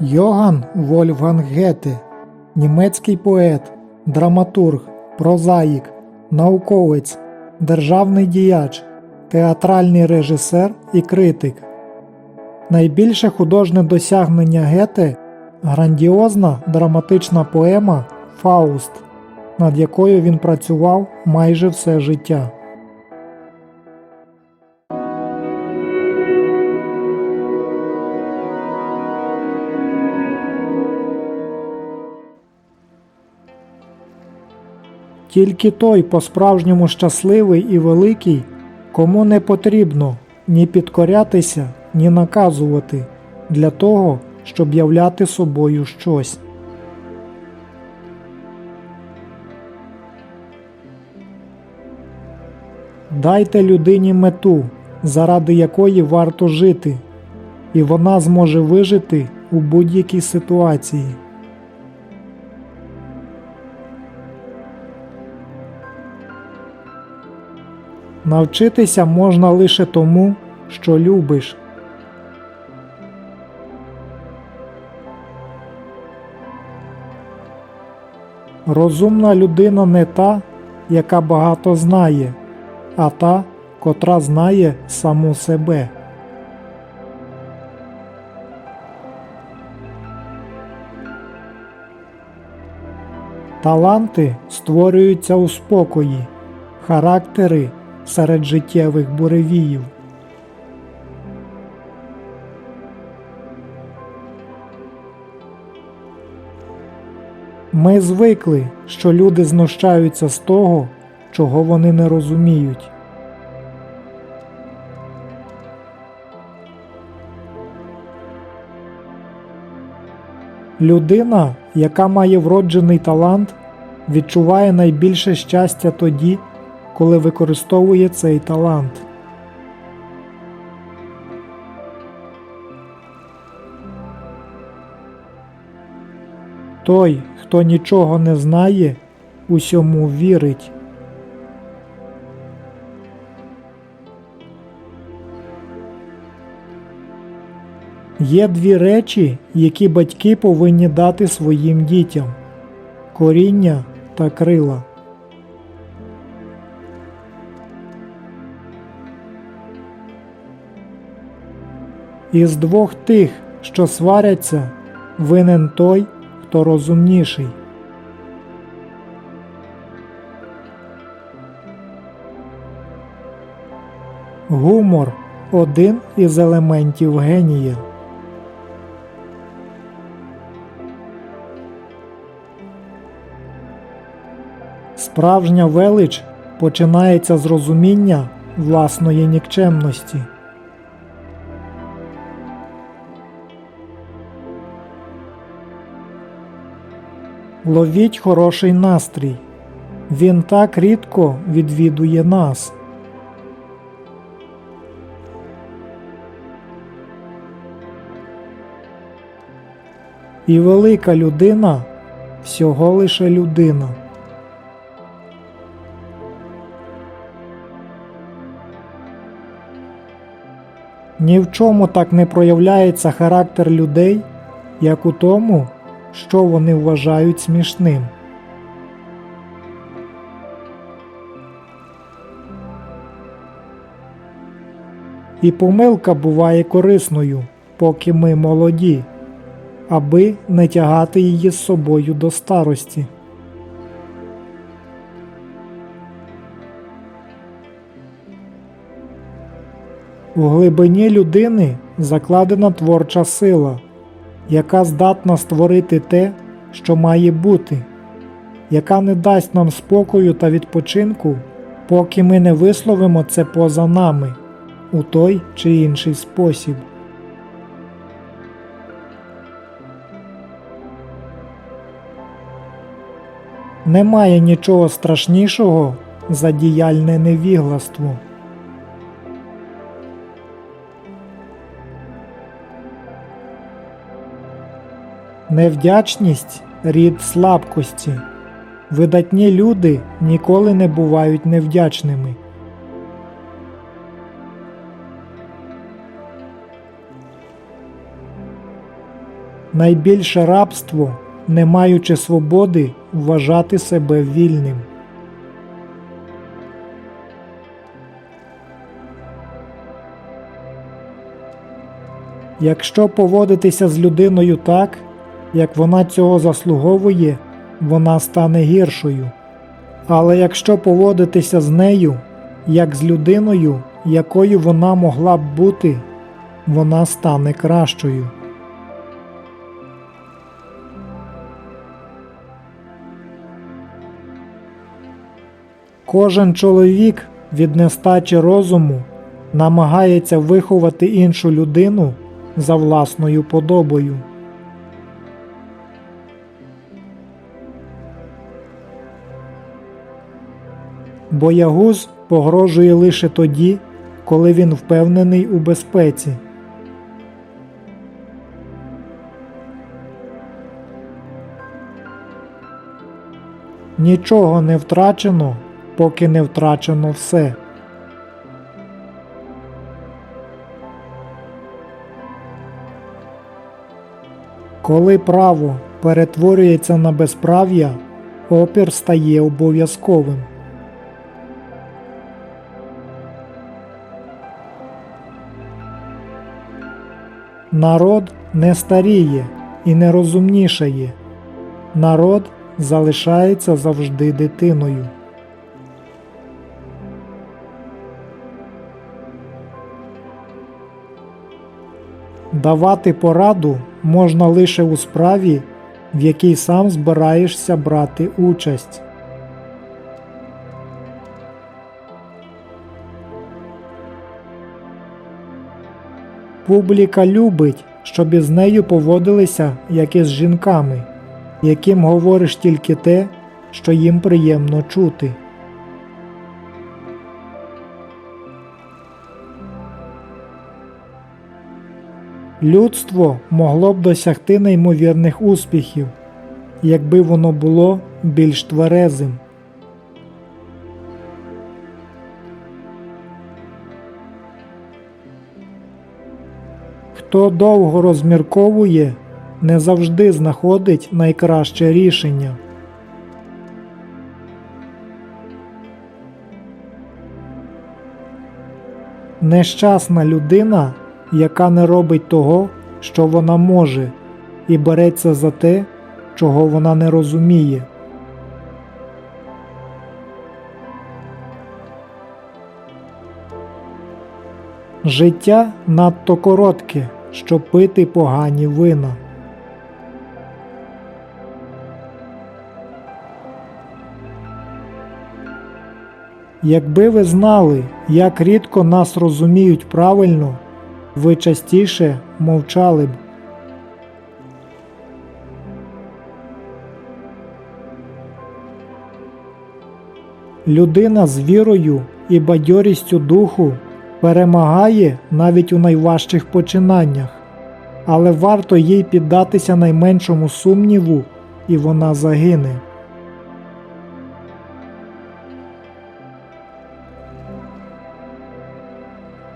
Йоган Вольфганг Гете, німецький поет, драматург, прозаїк, науковець, державний діяч, театральний режисер і критик. Найбільше художнє досягнення Гете грандіозна драматична поема Фауст, над якою він працював майже все життя. Тільки той по-справжньому щасливий і великий, кому не потрібно ні підкорятися, ні наказувати для того, щоб являти собою щось. Дайте людині мету, заради якої варто жити, і вона зможе вижити у будь-якій ситуації. Навчитися можна лише тому, що любиш. Розумна людина не та, яка багато знає, а та, котра знає саму себе. Таланти створюються у спокої, характери серед життєвих буревіїв. Ми звикли, що люди знущаються з того, чого вони не розуміють. Людина, яка має вроджений талант, відчуває найбільше щастя тоді, коли використовує цей талант. Той, хто нічого не знає, усьому вірить. Є дві речі, які батьки повинні дати своїм дітям коріння та крила. Із двох тих, що сваряться, винен той, хто розумніший. Гумор один із елементів генія. Справжня велич починається з розуміння власної нікчемності. Ловіть хороший настрій. Він так рідко відвідує нас. І велика людина всього лише людина. Ні в чому так не проявляється характер людей, як у тому, що вони вважають смішним. І помилка буває корисною, поки ми молоді, аби не тягати її з собою до старості. У глибині людини закладена творча сила, яка здатна створити те, що має бути, яка не дасть нам спокою та відпочинку, поки ми не висловимо це поза нами у той чи інший спосіб. Немає нічого страшнішого за діяльне невігластво. Невдячність рід слабкості. Видатні люди ніколи не бувають невдячними. найбільше рабство, не маючи свободи вважати себе вільним. Якщо поводитися з людиною так, як вона цього заслуговує, вона стане гіршою. Але якщо поводитися з нею, як з людиною, якою вона могла б бути, вона стане кращою. Кожен чоловік від нестачі розуму намагається виховати іншу людину за власною подобою. Боягуз погрожує лише тоді, коли він впевнений у безпеці. Нічого не втрачено, поки не втрачено все. Коли право перетворюється на безправ'я, опір стає обов'язковим. Народ не старіє і не розумнішає. Народ залишається завжди дитиною. Давати пораду можна лише у справі, в якій сам збираєшся брати участь. Публіка любить, щоб із нею поводилися як із жінками, яким говориш тільки те, що їм приємно чути. Людство могло б досягти неймовірних успіхів, якби воно було більш тверезим. Хто довго розмірковує, не завжди знаходить найкраще рішення. Нещасна людина, яка не робить того, що вона може, і береться за те, чого вона не розуміє. Життя надто коротке, щоб пити погані вина. Якби ви знали, як рідко нас розуміють правильно, ви частіше мовчали б. Людина з вірою і бадьорістю духу перемагає навіть у найважчих починаннях, але варто їй піддатися найменшому сумніву, і вона загине.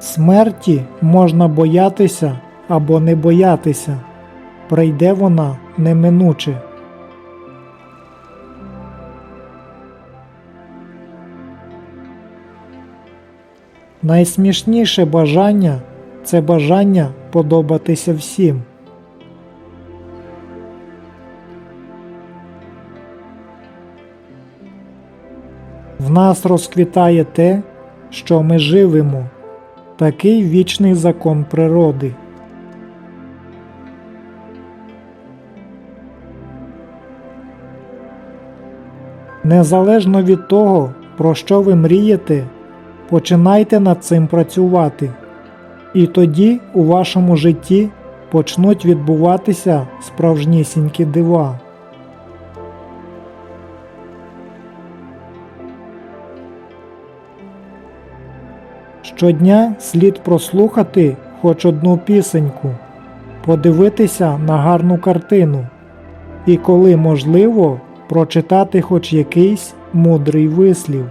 Смерті можна боятися або не боятися, прийде вона неминуче. Найсмішніше бажання це бажання подобатися всім. В нас розквітає те, що ми живемо, такий вічний закон природи. Незалежно від того, про що ви мрієте, починайте над цим працювати, і тоді у вашому житті почнуть відбуватися справжнісінькі дива. Щодня слід прослухати хоч одну пісеньку, подивитися на гарну картину і, коли можливо, прочитати хоч якийсь мудрий вислів.